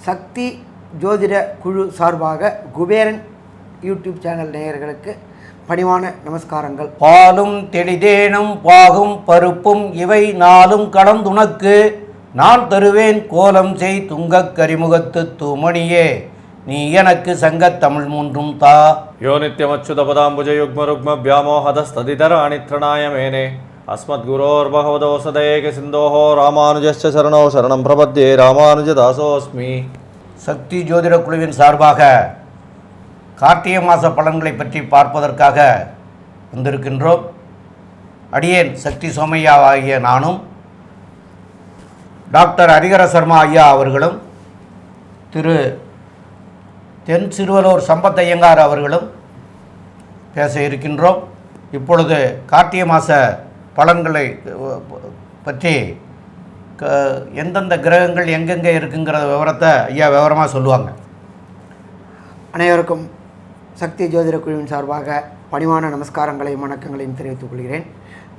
சக்தி ஜோதிட குழு சார்பாக குபேரன் யூடியூப் சேனல் நேயர்களுக்கு பணிவான நமஸ்காரங்கள். பாலும் தெளிதேனும் பாகும் பருப்பும் இவை நாளும் கடந்துனக்கு நான் தருவேன் கோலம் செய் துங்கக் கரிமுகத்து தூமணியே. நீ எனக்கு சங்கத் தமிழ் மூன்றும் தா. யோ நித்தியமச்சுதபதாம் புஜயுக்மருக்ம வியாமோஹதஸ்ததிதர அனித்ரணாய மேனே सदयेकसिन्धोः रामानुजस्य शरणौ शरणं प्रपद्ये रामानुजदासोऽस्मि சக்தி ஜோதிட குழுவின் சார்பாக கார்த்திகை மாத பலன்களை பற்றி பார்ப்பதற்காக வந்திருக்கின்றோம் அடியேன் சக்தி சோமையா ஆகிய நானும் டாக்டர் ஹரிகர சர்மா ஐயா அவர்களும் திரு தென் சிறுவலூர் சம்பத் ஐயங்கார் அவர்களும் பேச இருக்கின்றோம் இப்பொழுது கார்த்திகை மாத பலன்களை பற்றி க எந்தெந்த கிரகங்கள் எங்கெங்கே இருக்குங்கிற விவரத்தை ஐயா விவரமாக சொல்லுவாங்க. அனைவருக்கும் சக்தி ஜோதிட குழுவின் சார்பாக பணிவான நமஸ்காரங்களையும் வணக்கங்களையும் தெரிவித்துக் கொள்கிறேன்.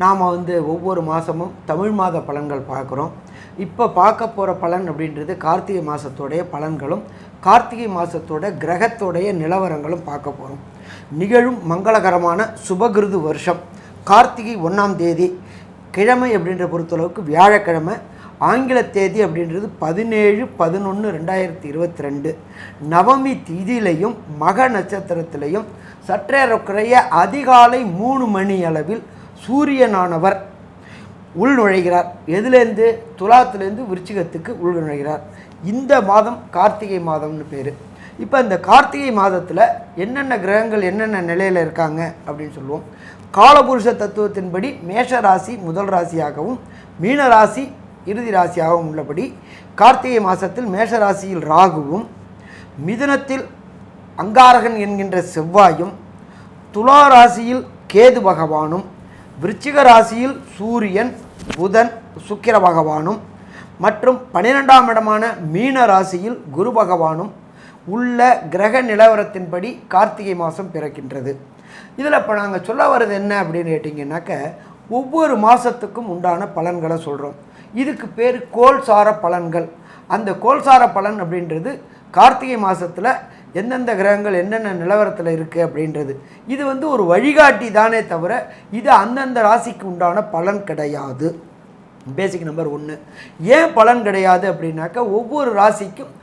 நாம் வந்து ஒவ்வொரு மாதமும் தமிழ் மாத பலன்கள் பார்க்குறோம். இப்போ பார்க்க போகிற பலன் அப்படின்றது கார்த்திகை மாதத்தோடைய பலன்களும் கார்த்திகை மாதத்தோட கிரகத்தோடைய நிலவரங்களும் பார்க்க போகிறோம் நிகழும் மங்களகரமான சுபகிருது வருஷம். கார்த்திகை ஒன்றாம் தேதி கிழமை அப்படின்ற பொறுத்தளவுக்கு வியாழக்கிழமை ஆங்கில தேதி அப்படின்றது பதினேழு பதினொன்று ரெண்டாயிரத்தி இருபத்தி ரெண்டு நவமி திதியிலையும் மக நட்சத்திரத்திலையும் சற்றேறக்குறைய அதிகாலை மூணு மணி அளவில் சூரியனானவர் உள் நுழைகிறார். எதுலேருந்து துலாத்துலேருந்து விருச்சிகத்துக்கு உள் நுழைகிறார். இந்த மாதம் கார்த்திகை மாதம்னு பேர். இப்போ இந்த கார்த்திகை மாதத்தில் என்னென்ன கிரகங்கள் என்னென்ன நிலையில் இருக்காங்க அப்படின்னு சொல்லுவோம். காலபுருஷ தத்துவத்தின்படி மேஷ ராசி முதல் ராசியாகவும் மீன ராசி இறுதி ராசியாகவும் உள்ளபடி கார்த்திகை மாதத்தில் மேஷ ராசியில் ராகுவும் மிதுனத்தில் அங்காரகன் என்கின்ற செவ்வாயும் துலா ராசியில் கேது பகவானும் விருச்சிக ராசியில் சூரியன் புதன் சுக்கிர பகவானும் மற்றும் பன்னிரெண்டாம் இடமான மீன ராசியில் குரு பகவானும் உள்ள கிரக நிலவரத்தின்படி கார்த்திகை மாதம் பிறக்கின்றது. இதில் இப்போ நாங்கள் சொல்ல வர்றது என்ன அப்படின்னு கேட்டிங்கன்னாக்க ஒவ்வொரு மாதத்துக்கும் உண்டான பலன்களை சொல்கிறோம் இதுக்கு பேர் கோல்சார பலன்கள். அந்த கோல்சார பலன் அப்படின்றது கார்த்திகை மாதத்தில் எந்தெந்த கிரகங்கள் என்னென்ன நிலவரத்தில் இருக்குது அப்படின்றது. இது வந்து ஒரு வழிகாட்டி தானே தவிர இது அந்தந்த ராசிக்கு உண்டான பலன் கிடையாது. பேசிக் நம்பர் ஒன்று ஏன் பலன் கிடையாது அப்படின்னாக்கா ஒவ்வொரு ராசிக்கும்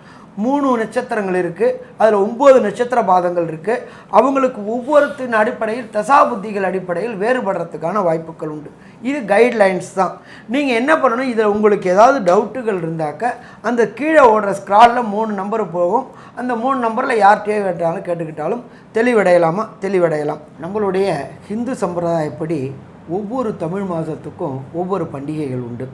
மூணு நட்சத்திரங்கள் இருக்குது அதில் ஒம்பது நட்சத்திர பாதங்கள் இருக்குது அவங்களுக்கு ஒவ்வொருத்தின் அடிப்படையில் தசாபுத்திகள் அடிப்படையில் வேறுபடுறதுக்கான வாய்ப்புகள் உண்டு. இது கைட்லைன்ஸ் தான். நீங்கள் என்ன பண்ணணும்? இதில் உங்களுக்கு ஏதாவது டவுட்டுகள் இருந்தாக்க அந்த கீழே ஓடுற ஸ்க்ராலில் மூணு நம்பர் போகும். அந்த மூணு நம்பரில் யார்கிட்டயே கேட்டாலும் கேட்டுக்கிட்டாலும் தெளிவடையலாமா? தெளிவடையலாம். நம்மளுடைய ஹிந்து சம்பிரதாயப்படி ஒவ்வொரு தமிழ் மாதத்துக்கும் ஒவ்வொரு பண்டிகைகள் உண்டு.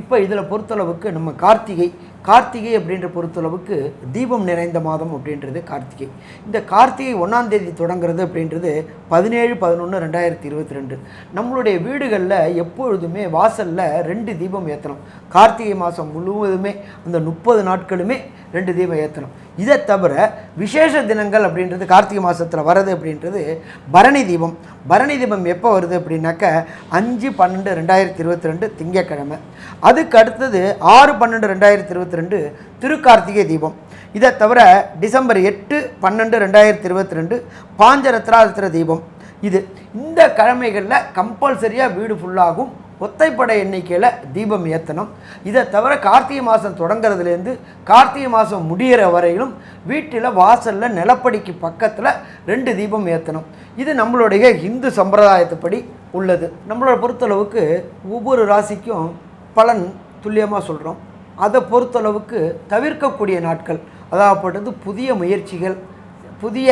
இப்போ இதில் பொறுத்தளவுக்கு நம்ம கார்த்திகை கார்த்திகை அப்படின்ற பொறுத்தளவுக்கு தீபம் நிறைந்த மாதம் அப்படின்றது கார்த்திகை. இந்த கார்த்திகை ஒன்றாம் தேதி தொடங்குறது அப்படின்றது பதினேழு பதினொன்று ரெண்டாயிரத்தி இருபத்தி ரெண்டு நம்மளுடைய வீடுகளில் எப்பொழுதுமே வாசலில் ரெண்டு தீபம் ஏற்றணும் கார்த்திகை மாதம் முழுவதுமே அந்த முப்பது நாட்களுமே ரெண்டு தீபம் ஏற்றணும் இதை தவிர விசேஷ தினங்கள் அப்படின்றது கார்த்திகை மாதத்தில் வர்றது அப்படின்றது பரணி தீபம். பரணி தீபம் எப்போ வருது அப்படின்னாக்க அஞ்சு பன்னெண்டு ரெண்டாயிரத்தி இருபத்தி ரெண்டு திங்கக்கிழமை அதுக்கு அடுத்தது ஆறு பன்னெண்டு ரெண்டாயிரத்தி இருபத்தி ரெண்டு திருக்கார்த்திகை தீபம். இதை தவிர டிசம்பர் எட்டு பன்னெண்டு ரெண்டாயிரத்தி இருபத்தி ரெண்டு பாஞ்சரத்ராத்திர தீபம். இது இந்த கிழமைகளில் கம்பல்சரியாக வீடு ஃபுல்லாகும் ஒத்தைப்படை எண்ணிக்கையில் தீபம் ஏற்றணும் இதை தவிர கார்த்திகை மாதம் தொடங்குறதுலேருந்து கார்த்திகை மாதம் முடிகிற வரையிலும் வீட்டில் வாசலில் நிலப்படிக்கு பக்கத்தில் ரெண்டு தீபம் ஏற்றணும் இது நம்மளுடைய இந்து சம்பிரதாயத்துப்படி உள்ளது. நம்மளோட பொறுத்தளவுக்கு ஒவ்வொரு ராசிக்கும் பலன் துல்லியமாக சொல்கிறோம் அதை பொறுத்தளவுக்கு தவிர்க்கக்கூடிய நாட்கள். அதாகப்பட்டது புதிய முயற்சிகள் புதிய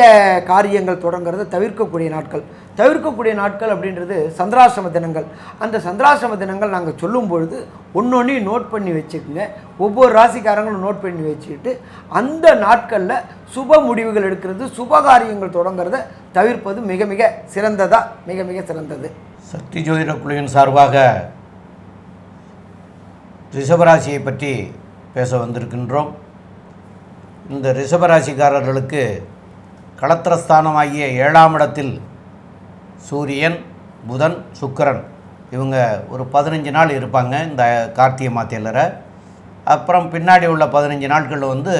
காரியங்கள் தொடங்குறத தவிர்க்கக்கூடிய நாட்கள். தவிர்க்கக்கூடிய நாட்கள் அப்படின்றது சந்திராசிரம தினங்கள். அந்த சந்திராசிரம தினங்கள் நாங்கள் சொல்லும் பொழுது ஒன்று நோட் பண்ணி வச்சுக்கோங்க. ஒவ்வொரு ராசிக்காரங்களும் நோட் பண்ணி வச்சுக்கிட்டு அந்த நாட்களில் சுப முடிவுகள் எடுக்கிறது சுப காரியங்கள் தொடங்கிறத தவிர்ப்பது மிக மிக சிறந்ததாக மிக மிக சிறந்தது. சக்தி ஜோதிட குழுவின் சார்பாக ரிஷபராசியை பற்றி பேச வந்திருக்கின்றோம். இந்த ரிஷபராசிக்காரர்களுக்கு களத்திரஸ்தானமாகிய ஏழாம் இடத்தில் சூரியன் புதன் சுக்கிரன் இவங்க ஒரு பதினஞ்சு நாள் இருப்பாங்க இந்த கார்த்திகை மாத்தியலரை அப்புறம் பின்னாடி உள்ள பதினஞ்சு நாட்கள் வந்து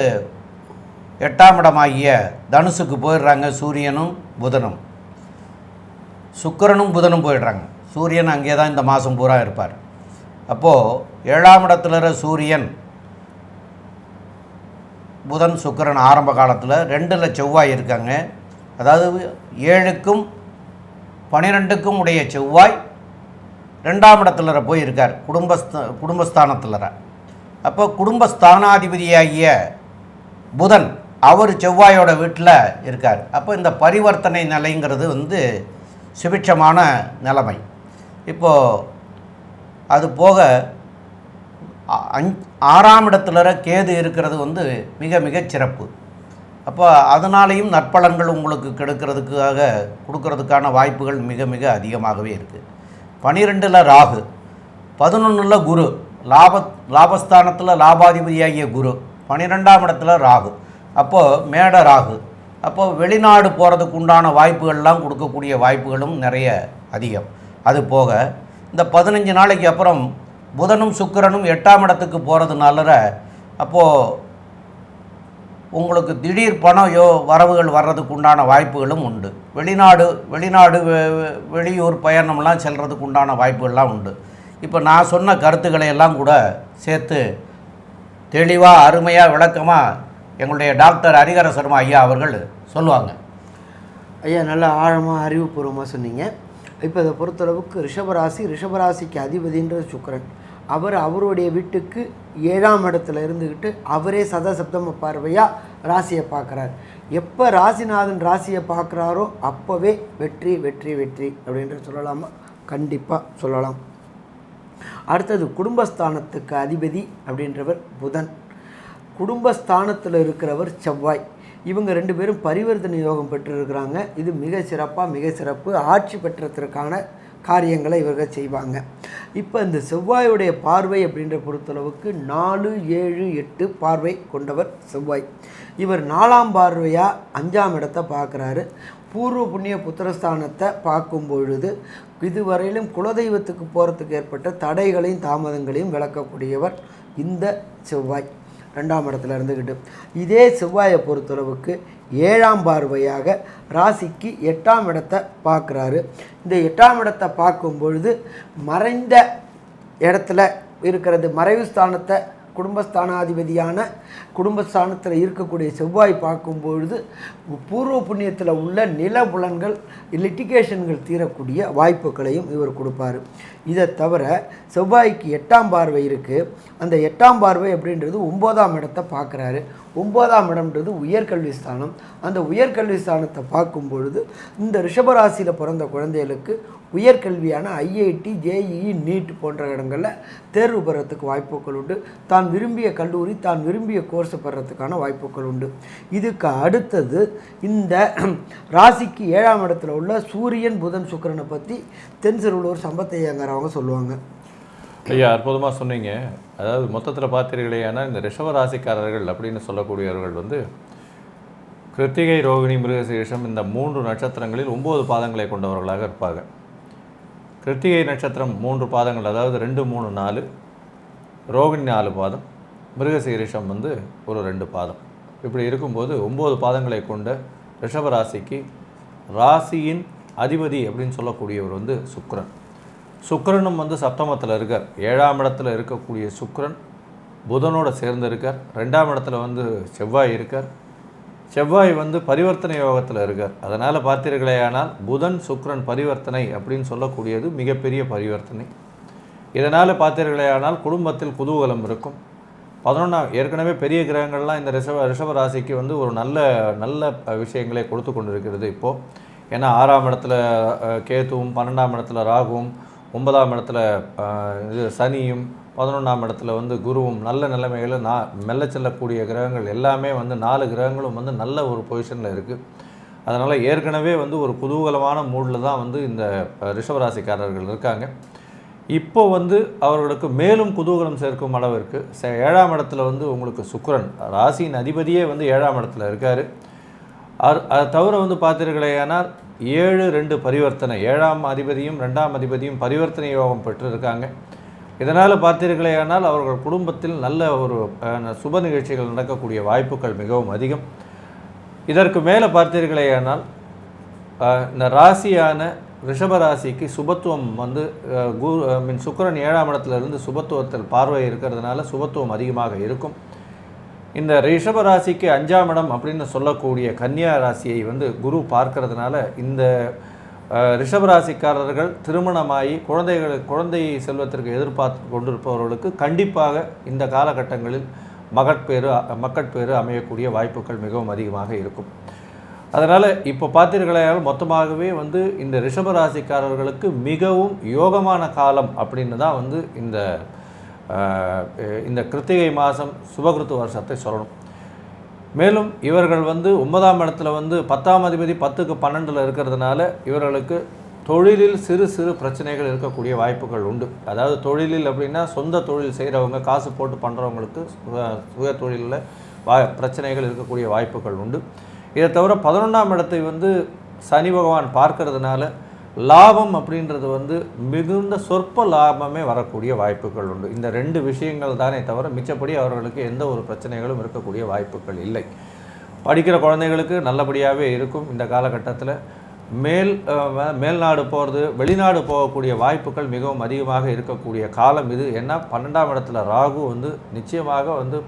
எட்டாம் இடமாகிய தனுசுக்கு போயிடுறாங்க சூரியனும் புதனும். சுக்கிரனும் புதனும் போயிடுறாங்க. சூரியன் அங்கே தான் இந்த மாதம் பூரா இருப்பார். அப்போது ஏழாம் இடத்துல இருக்கிற சூரியன் புதன் சுக்கிரன் ஆரம்ப காலத்தில் ரெண்டில் செவ்வாய் இருக்காங்க. அதாவது ஏழுக்கும் பனிரெண்டுக்கும் உடைய செவ்வாய் ரெண்டாம் இடத்துல போய் இருக்கார் குடும்பஸ்த குடும்பஸ்தானத்தில் அப்போ குடும்பஸ்தானாதிபதியாகிய புதன் அவர் செவ்வாயோட வீட்டில் இருக்கார். அப்போ இந்த பரிவர்த்தனை நிலைங்கிறது வந்து சுபிட்சமான நிலைமை. இப்போது அது போக அஞ்- ஆறாம் இடத்துல கேது இருக்கிறது வந்து மிக மிக சிறப்பு. அப்போ அதனாலேயும் நற்பலன்கள் உங்களுக்கு கெடுக்கிறதுக்காக கொடுக்கறதுக்கான வாய்ப்புகள் மிக மிக அதிகமாகவே இருக்குது பனிரெண்டில் ராகு பதினொன்றில் குரு லாப லாபஸ்தானத்தில் லாபாதிபதியாகிய குரு பனிரெண்டாம் இடத்துல ராகு. அப்போது மேட ராகு அப்போது வெளிநாடு போகிறதுக்கு உண்டான வாய்ப்புகள்லாம் கொடுக்கக்கூடிய வாய்ப்புகளும் நிறைய அதிகம். அது போக இந்த பதினஞ்சு நாளைக்கு அப்புறம் புதனும் சுக்கிரனும் எட்டாம் இடத்துக்கு போகிறதுனால அப்போது உங்களுக்கு திடீர் பணம் யோ வரவுகள் வர்றதுக்கு உண்டான வாய்ப்புகளும் உண்டு. வெளிநாடு வெளிநாடு வெ- வெளியூர் பயணம்லாம் செல்கிறதுக்கு உண்டான வாய்ப்புகள்லாம் உண்டு. இப்போ நான் சொன்ன கருத்துக்களை எல்லாம் கூட சேர்த்து தெளிவாக அருமையாக விளக்கமாக எங்களுடைய டாக்டர் ஹரிகர சர்மா ஐயா அவர்கள் சொல்லுவாங்க. ஐயா நல்லா ஆழமாக அறிவுபூர்வமாக சொன்னீங்க. இப்போ இதை பொறுத்தளவுக்கு ரிஷபராசி ரிஷபராசிக்கு அதிபதின்றது சுக்கரன். அவர் அவருடைய வீட்டுக்கு ஏழாம் இடத்துல இருந்துக்கிட்டு அவரே சதசப்தம பார்வையாக ராசியை பார்க்குறார். எப்போ ராசிநாதன் ராசியை பார்க்குறாரோ அப்போவே வெற்றி வெற்றி வெற்றி அப்படின்ற சொல்லலாமா? கண்டிப்பாக சொல்லலாம். அடுத்தது குடும்பஸ்தானத்துக்கு அதிபதி அப்படின்றவர் புதன். குடும்பஸ்தானத்தில் இருக்கிறவர் செவ்வாய். இவங்க ரெண்டு பேரும் பரிவர்த்தனை யோகம் பெற்றிருக்கிறாங்க. இது மிக சிறப்பாக மிக சிறப்பு. ஆட்சி பெற்றதற்கான காரியங்களை இவர்கள் செய்வாங்க. இப்போ இந்த செவ்வாயுடைய பார்வை அப்படின்ற பொறுத்தளவுக்கு நாலு ஏழு எட்டு பார்வை கொண்டவர் செவ்வாய். இவர் நாலாம் பார்வையாக அஞ்சாம் இடத்தை பார்க்குறாரு. பூர்வ புண்ணிய புத்திரஸ்தானத்தை பார்க்கும் பொழுது இதுவரையிலும் குலதெய்வத்துக்கு போகிறதுக்கு ஏற்பட்ட தடைகளையும் தாமதங்களையும் விளக்கக்கூடியவர் இந்த செவ்வாய். ரெண்டாம் இடத்துல இருந்துக்கிட்டு இதே செவ்வாயை பொறுத்தளவுக்கு ஏழாம் பார்வையாக ராசிக்கு எட்டாம் இடத்தை பார்க்குறாரு. இந்த எட்டாம் இடத்தை பார்க்கும் பொழுது மறைந்த இடத்துல இருக்கிறது மறைவு ஸ்தானத்தை குடும்பஸ்தானாதிபதியான குடும்பஸ்தானத்தில் இருக்கக்கூடிய செவ்வாய் பார்க்கும் பொழுது பூர்வ புண்ணியத்தில் உள்ள நில புலன்கள் லிட்டிகேஷன்கள் தீரக்கூடிய வாய்ப்புகளையும் இவர் கொடுப்பார். இதை தவிர செவ்வாய்க்கு எட்டாம் பார்வை இருக்குது அந்த எட்டாம் பார்வை அப்படின்றது ஒம்போதாம் இடத்தை பார்க்குறாரு. ஒம்போதாம் இடம்ன்றது உயர்கல்வி ஸ்தானம். அந்த உயர்கல்வி ஸ்தானத்தை பார்க்கும் பொழுது இந்த ரிஷபராசியில் பிறந்த குழந்தைகளுக்கு உயர்கல்வியான ஐஐடி ஜேஇஇ நீட் போன்ற இடங்களில் தேர்வு பெறத்துக்கு வாய்ப்புகள் உண்டு. தான் விரும்பிய கல்லூரி தான் விரும்பிய கோர்ஸ் பெறத்துக்கான வாய்ப்புகள் உண்டு. இதுக்கு அடுத்தது இந்த ராசிக்கு ஏழாம் இடத்துல உள்ள சூரியன் புதன் சுக்கிரனை பற்றி தென் சிறுவலூர் சம்பத்தையங்கிறவங்க சொல்லுவாங்க. ஐயா அற்புதமாக சொன்னீங்க. அதாவது மொத்தத்தில் பார்த்தீர்களேனா இந்த ரிஷவ ராசிக்காரர்கள் அப்படின்னு சொல்லக்கூடியவர்கள் வந்து கிருத்திகை ரோகிணி மிருகசீரிஷம் இந்த மூன்று நட்சத்திரங்களில் ஒம்பது பாதங்களை கொண்டவர்களாக இருப்பாங்க. கிருத்திகை நட்சத்திரம் மூன்று பாதங்கள் அதாவது ரெண்டு மூணு நாலு ரோகிணி நாலு பாதம் மிருகசீரிஷம் வந்து ஒரு ரெண்டு பாதம். இப்படி இருக்கும்போது ஒம்பது பாதங்களை கொண்ட ரிஷபராசிக்கு ராசியின் அதிபதி அப்படின்னு சொல்லக்கூடியவர் வந்து சுக்ரன் சுக்ரனும் வந்து சப்தமத்தில் இருக்கார். ஏழாம் இடத்துல இருக்கக்கூடிய சுக்ரன் புதனோட சேர்ந்து இருக்கார். ரெண்டாம் இடத்துல வந்து செவ்வாய் இருக்கார். செவ்வாய் வந்து பரிவர்த்தனை யோகத்தில் இருக்கார். அதனால் பார்த்தீர்களேயானால் புதன் சுக்ரன் பரிவர்த்தனை அப்படின்னு சொல்லக்கூடியது மிகப்பெரிய பரிவர்த்தனை. இதனால் பார்த்தீர்களேயானால் குடும்பத்தில் குதூகலம் இருக்கும். பதினொன்றாம் ஏற்கனவே பெரிய கிரகங்கள்லாம் இந்த ரிஷப ரிஷப ராசிக்கு வந்து ஒரு நல்ல நல்ல விஷயங்களை கொடுத்து கொண்டிருக்கிறது இப்போது ஏன்னா ஆறாம் இடத்துல கேத்துவும் கேதுவும் பன்னெண்டாம் இடத்துல ராகுவும் ஒன்பதாம் இடத்துல இது சனியும் பதினொன்றாம் இடத்துல வந்து குருவும் நல்ல நிலைமைகளில் நான் மெல்ல செல்லக்கூடிய கிரகங்கள் எல்லாமே வந்து நாலு கிரகங்களும் வந்து நல்ல ஒரு பொசிஷனில் இருக்குது அதனால் ஏற்கனவே வந்து ஒரு குதூகலமான மூடில் தான் வந்து இந்த ரிஷபராசிக்காரர்கள் இருக்காங்க. இப்போ வந்து அவர்களுக்கு மேலும் குதூகலம் சேர்க்கும் அளவிற்கு ச- ஏழாம் இடத்துல வந்து உங்களுக்கு சுக்கரன் ராசியின் அதிபதியே வந்து ஏழாம் இடத்துல இருக்கார். அது அதை தவிர வந்து பார்த்தீர்களேயானால் ஏழு ரெண்டு பரிவர்த்தனை ஏழாம் அதிபதியும் ரெண்டாம் அதிபதியும் பரிவர்த்தனை யோகம் பெற்றிருக்காங்க. இதனால் பார்த்தீர்களேயானால் அவர்கள் குடும்பத்தில் நல்ல ஒரு சுப நிகழ்ச்சிகள் நடக்கக்கூடிய வாய்ப்புகள் மிகவும் அதிகம். இதற்கு மேலே பார்த்தீர்களேயானால் இந்த ராசியான ரிஷபராசிக்கு சுபத்துவம் வந்து குரு ஐ மீன் சுக்கிரன் ஏழாம் இடத்துலேருந்து சுபத்துவத்தில் பார்வை இருக்கிறதுனால சுபத்துவம் அதிகமாக இருக்கும். இந்த ரிஷபராசிக்கு அஞ்சாம் இடம் அப்படின்னு சொல்லக்கூடிய கன்னியா ராசியை வந்து குரு பார்க்கறதுனால இந்த ரிஷபராசிக்காரர்கள் திருமணமாகி குழந்தைகள் குழந்தை செல்வத்திற்கு எதிர்பார்த்து கொண்டிருப்பவர்களுக்கு கண்டிப்பாக இந்த காலகட்டங்களில் மகட்பேறு மக்கட்பேறு அமையக்கூடிய வாய்ப்புகள் மிகவும் அதிகமாக இருக்கும். அதனால் இப்போ பார்த்தீர்களால் மொத்தமாகவே வந்து இந்த ரிஷப ராசிக்காரர்களுக்கு மிகவும் யோகமான காலம் அப்படின்னு தான் வந்து இந்த இந்த கிருத்திகை மாதம் சுபகிருத்து வருஷத்தை சொல்லணும். மேலும் இவர்கள் வந்து ஒன்பதாம் இடத்துல வந்து பத்தாம் அதிபதி பத்துக்கு பன்னெண்டில் இருக்கிறதுனால இவர்களுக்கு தொழிலில் சிறு சிறு பிரச்சனைகள் இருக்கக்கூடிய வாய்ப்புகள் உண்டு. அதாவது தொழிலில் அப்படின்னா சொந்த தொழில் செய்கிறவங்க காசு போட்டு பண்ணுறவங்களுக்கு சுய தொழிலில் வா பிரச்சனைகள் இருக்கக்கூடிய வாய்ப்புகள் உண்டு. இதை தவிர பதினொன்றாம் இடத்தை வந்து சனி பகவான் பார்க்கறதுனால லாபம் அப்படின்றது வந்து மிகுந்த சொற்ப லாபமே வரக்கூடிய வாய்ப்புகள் உண்டு. இந்த ரெண்டு விஷயங்கள் தானே தவிர மிச்சப்படி அவர்களுக்கு எந்த ஒரு பிரச்சனைகளும் இருக்கக்கூடிய வாய்ப்புகள் இல்லை. படிக்கிற குழந்தைகளுக்கு நல்லபடியாகவே இருக்கும் இந்த காலகட்டத்தில். மேல் மேல்நாடு போகிறது வெளிநாடு போகக்கூடிய வாய்ப்புகள் மிகவும் அதிகமாக இருக்கக்கூடிய காலம் இது. ஏன்னா பன்னெண்டாம் இடத்துல ராகு வந்து நிச்சயமாக வந்து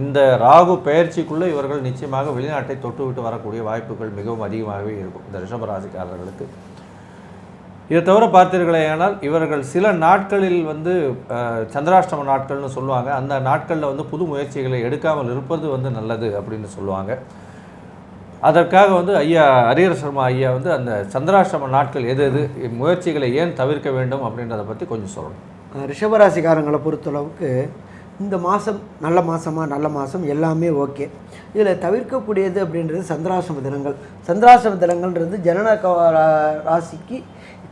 இந்த ராகு பெயர்ச்சிக்குள்ளே இவர்கள் நிச்சயமாக வெளிநாட்டை தொட்டுவிட்டு வரக்கூடிய வாய்ப்புகள் மிகவும் அதிகமாகவே இருக்கும். இந்த ரிஷபராசிக்காரர்களுக்கு இதை தவிர பார்த்தீர்களே ஆனால் இவர்கள் சில நாட்களில் வந்து சந்திராஷ்டம நாட்கள்னு சொல்லுவாங்க. அந்த நாட்களில் வந்து புது முயற்சிகளை எடுக்காமல் இருப்பது வந்து நல்லது அப்படின்னு சொல்லுவாங்க. அதற்காக வந்து ஐயா ஹரியர் சர்மா ஐயா வந்து அந்த சந்திராஷ்டம நாட்கள் எது எது முயற்சிகளை ஏன் தவிர்க்க வேண்டும் அப்படின்றத பற்றி கொஞ்சம் சொல்லணும். ரிஷபராசிக்காரங்களை பொறுத்தளவுக்கு இந்த மாதம் நல்ல மாதமாக நல்ல மாதம் எல்லாமே ஓகே. இதில் தவிர்க்கக்கூடியது அப்படின்றது சந்திராசிரம தினங்கள். சந்திராசிரம தினங்கள்ன்றது ஜனன ரா- ராசிக்கு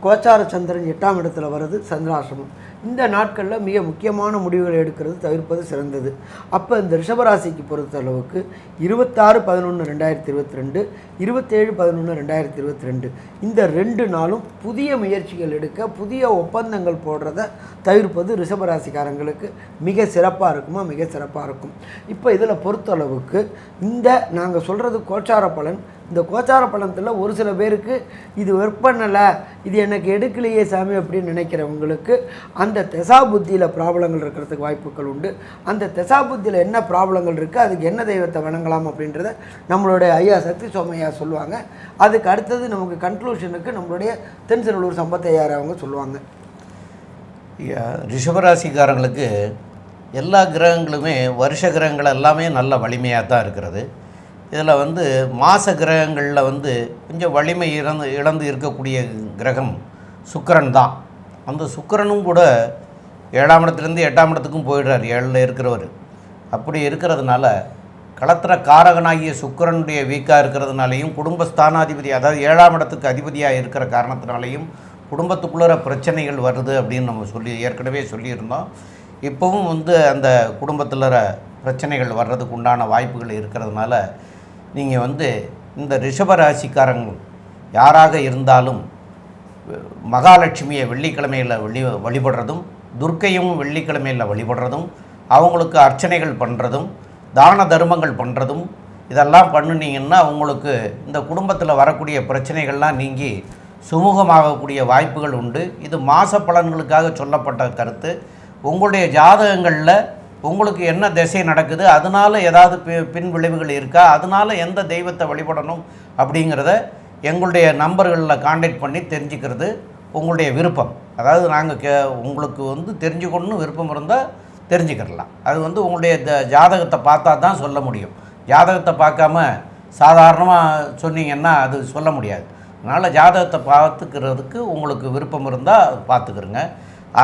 கோச்சார சந்திரன் எட்டாம் இடத்துல வர்றது சந்திராசிரமம். இந்த நாட்களில் மிக முக்கியமான முடிவுகளை எடுக்கிறது தவிர்ப்பது சிறந்தது. அப்போ இந்த ரிஷபராசிக்கு பொறுத்தளவுக்கு இருபத்தாறு பதினொன்று ரெண்டாயிரத்தி இருபத்தி ரெண்டு இருபத்தேழு பதினொன்று ரெண்டாயிரத்தி இருபத்தி ரெண்டு இந்த ரெண்டு நாளும் புதிய முயற்சிகள் எடுக்க புதிய ஒப்பந்தங்கள் போடுறத தவிர்ப்பது ரிஷபராசிக்காரங்களுக்கு மிக சிறப்பாக இருக்குமா? மிக சிறப்பாக இருக்கும். இப்போ இதில் பொறுத்தளவுக்கு இந்த நாங்கள் சொல்கிறது கோச்சார பலன் இந்த கோச்சார பலனத்தில் ஒரு சில பேருக்கு இது ஒர்க் பண்ணலை இது எனக்கு எடுக்கலையே சாமி அப்படின்னு நினைக்கிறவங்களுக்கு அந்த தெசா புத்தியில் ப்ராப்ளங்கள் இருக்கிறதுக்கு வாய்ப்புகள் உண்டு. அந்த தெசா புத்தியில் என்ன ப்ராப்ளங்கள் இருக்குது அதுக்கு என்ன தெய்வத்தை வணங்கலாம் அப்படின்றத நம்மளுடைய ஐயா சக்தி சோமையா சொல்லுவாங்க. அதுக்கு அடுத்தது நமக்கு கன்க்ளூஷனுக்கு நம்மளுடைய தென்சிறலூர் சம்பத்தையார் அவங்க சொல்லுவாங்க. ரிஷபராசிக்காரங்களுக்கு எல்லா கிரகங்களுமே வருஷ கிரகங்கள் எல்லாமே நல்ல வலிமையாக தான் இருக்கிறது. இதில் வந்து மாச கிரகங்களில் வந்து கொஞ்சம் வலிமை இழந்து இழந்து இருக்கக்கூடிய கிரகம் சுக்கிரன் தான். அந்த சுக்கிரனும் கூட ஏழாம் இடத்துலேருந்து எட்டாம் இடத்துக்கும் போயிடுறார் ஏழில் இருக்கிறவர். அப்படி இருக்கிறதுனால களத்திர காரகனாகிய சுக்கிரனுடைய வீக்காக இருக்கிறதுனாலையும் குடும்பஸ்தானாதிபதி அதாவது ஏழாம் இடத்துக்கு அதிபதியாக இருக்கிற காரணத்தினாலையும் குடும்பத்துக்குள்ளே பிரச்சனைகள் வருது அப்படின்னு நம்ம சொல்லி ஏற்கனவே சொல்லியிருந்தோம். இப்போவும் வந்து அந்த குடும்பத்தில் பிரச்சனைகள் வர்றதுக்கு உண்டான வாய்ப்புகள் இருக்கிறதுனால நீங்கள் வந்து இந்த ரிஷபராசிக்காரங்க யாராக இருந்தாலும் மகாலட்சுமியை வெள்ளிக்கிழமையில் வழி வழிபடுறதும் துர்க்கையும் வெள்ளிக்கிழமையில் வழிபடுறதும் அவங்களுக்கு அர்ச்சனைகள் பண்ணுறதும் தான தர்மங்கள் பண்ணுறதும் இதெல்லாம் பண்ணினீங்கன்னா அவங்களுக்கு இந்த குடும்பத்தில் வரக்கூடிய பிரச்சனைகள்லாம் நீங்கி சுமூகமாகக்கூடிய வாய்ப்புகள் உண்டு. இது மாத பலன்களுக்காக சொல்லப்பட்ட கருத்து. உங்களுடைய ஜாதகங்களில் உங்களுக்கு என்ன திசை நடக்குது? அதனால ஏதாவது பின் விளைவுகள் இருக்கா? அதனால் எந்த தெய்வத்தை வழிபடணும்? அப்படிங்கிறத எங்களுடைய நம்பர்களில் காண்டாக்ட் பண்ணி தெரிஞ்சுக்கிறது உங்களுடைய விருப்பம். அதாவது நாங்கள் கே உங்களுக்கு வந்து தெரிஞ்சுக்கணும்னு விருப்பம் இருந்தால் தெரிஞ்சுக்கிடலாம் அது வந்து உங்களுடைய த- ஜாதகத்தை பார்த்தா தான் சொல்ல முடியும். ஜாதகத்தை பார்க்காம சாதாரணமாக சொன்னீங்கன்னா அது சொல்ல முடியாது. அதனால் ஜாதகத்தை பார்த்துக்கிறதுக்கு உங்களுக்கு விருப்பம் இருந்தால் பார்த்துக்கிறோங்க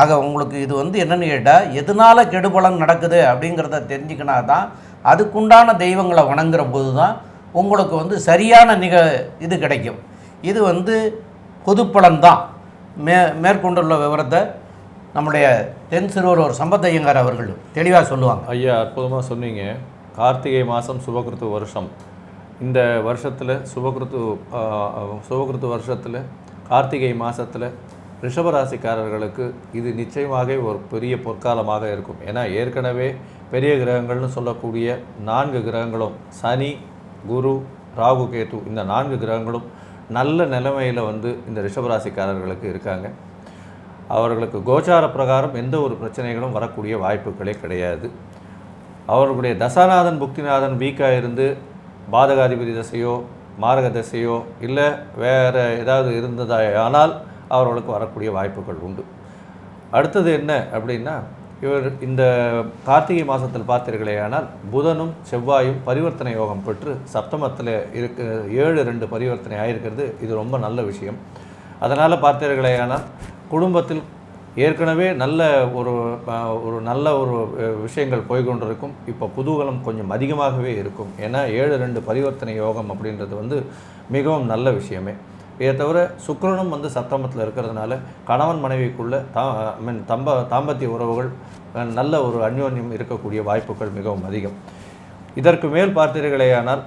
ஆக உங்களுக்கு இது வந்து என்னென்னு கேட்டால் எதனால் கெடுபலன் நடக்குது அப்படிங்கிறத தெரிஞ்சுக்கினா தான் அதுக்குண்டான தெய்வங்களை வணங்குற போது தான் உங்களுக்கு வந்து சரியான நிக இது கிடைக்கும். இது வந்து பொதுப்பலன் தான். மே மேற்கொண்டுள்ள விவரத்தை நம்முடைய தென் சிறுவர் சம்பத்தையங்கார் அவர்கள் தெளிவாக சொல்லுவாங்க. ஐயா அற்புதமாக சொன்னீங்க. கார்த்திகை மாதம் சுபகிருத்து வருஷம். இந்த வருஷத்தில் சுபகிருத்து சுபகிருத்து வருஷத்தில் கார்த்திகை மாதத்தில் ரிஷபராசிக்காரர்களுக்கு இது நிச்சயமாக ஒரு பெரிய பொற்காலமாக இருக்கும். ஏன்னா ஏற்கனவே பெரிய கிரகங்கள்னு சொல்லக்கூடிய நான்கு கிரகங்களும் சனி குரு ராகு கேத்து இந்த நான்கு கிரகங்களும் நல்ல நிலைமையில் வந்து இந்த ரிஷபராசிக்காரர்களுக்கு இருக்காங்க. அவர்களுக்கு கோச்சார பிரகாரம் எந்த ஒரு பிரச்சனைகளும் வரக்கூடிய வாய்ப்புகளே கிடையாது. அவர்களுடைய தசாநாதன் புக்திநாதன் வீக்காக இருந்து பாதகாதிபதி தசையோ மாரக தசையோ இல்லை வேறு ஏதாவது இருந்ததா ஆனால் அவர்களுக்கு வரக்கூடிய வாய்ப்புகள் உண்டு. அடுத்தது என்ன அப்படின்னா இவர் இந்த கார்த்திகை மாதத்தில் பார்த்தீர்களேயானால் புதனும் செவ்வாயும் பரிவர்த்தனை யோகம் பெற்று சப்தமத்தில் இருக்க ஏழு ரெண்டு பரிவர்த்தனை ஆகிருக்கிறது இது ரொம்ப நல்ல விஷயம். அதனால் பார்த்தீர்களேயானால் குடும்பத்தில் ஏற்கனவே நல்ல ஒரு ஒரு நல்ல ஒரு விஷயங்கள் போய்கொண்டிருக்கும் இப்போ புதுகலம் கொஞ்சம் அதிகமாகவே இருக்கும். ஏன்னா ஏழு ரெண்டு பரிவர்த்தனை யோகம் அப்படின்றது வந்து மிகவும் நல்ல விஷயமே. இதை தவிர சுக்கிரனும் வந்து சப்தமத்தில் இருக்கிறதுனால கணவன் மனைவிக்குள்ள தா ஐ மீன் தம்ப தாம்பத்திய உறவுகள் நல்ல ஒரு அந்யோன்யம் இருக்கக்கூடிய வாய்ப்புகள் மிகவும் அதிகம். இதற்கு மேல் பார்த்தீர்களேயானால்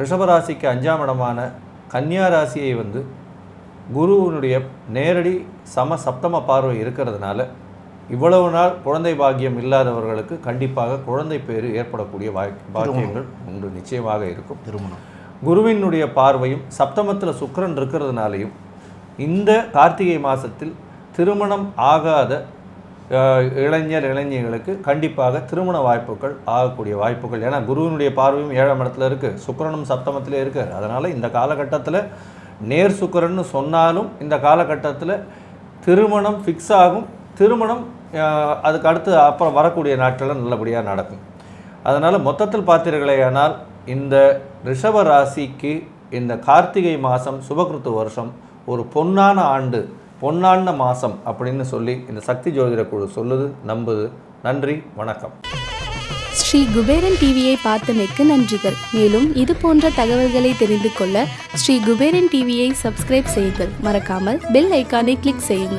ரிஷபராசிக்கு அஞ்சாம் இடமான கன்னியா ராசியை வந்து குருவினுடைய நேரடி சம சப்தம பார்வை இருக்கிறதுனால இவ்வளவு நாள் குழந்தை பாக்கியம் இல்லாதவர்களுக்கு கண்டிப்பாக குழந்தை பேறு ஏற்படக்கூடிய வாய் பாக்கியங்கள் உண்டு நிச்சயமாக இருக்கும். திருமணம். குருவினுடைய பார்வையும் சப்தமத்தில் சுக்கரன் இருக்கிறதுனாலையும் இந்த கார்த்திகை மாதத்தில் திருமணம் ஆகாத இளைஞர் இளைஞர்களுக்கு கண்டிப்பாக திருமண வாய்ப்புகள் ஆகக்கூடிய வாய்ப்புகள். ஏன்னா குருவினுடைய பார்வையும் ஏழாம் இடத்துல இருக்குது சுக்கிரனும் சப்தமத்திலே இருக்கார். அதனால் இந்த காலகட்டத்தில் நேர் சுக்கிரன்னு சொன்னாலும் இந்த காலகட்டத்தில் திருமணம் ஃபிக்ஸ் ஆகும். திருமணம் அதுக்கு அடுத்து அப்புறம் வரக்கூடிய நாட்களில் நல்லபடியாக நடக்கும். அதனால் மொத்தத்தில் பார்த்தீர்களேயானால் இந்த ரிஷப ராசிக்கு இந்த கார்த்திகை மாதம் சுபகிருத்து வருஷம் ஒரு பொன்னான ஆண்டு பொன்னான மாதம் அப்படின்னு சொல்லி இந்த சக்தி ஜோதிட குழு சொல்லுது நம்புது. நன்றி வணக்கம். ஸ்ரீ குபேரன் டிவியை பார்த்தமைக்கு நன்றிகள். மேலும் இது போன்ற தகவல்களை தெரிந்து கொள்ள ஸ்ரீ குபேரன் டிவியை சப்ஸ்கிரைப் செய்யுங்கள். மறக்காமல் பெல் ஐக்கானை கிளிக் செய்யுங்கள்.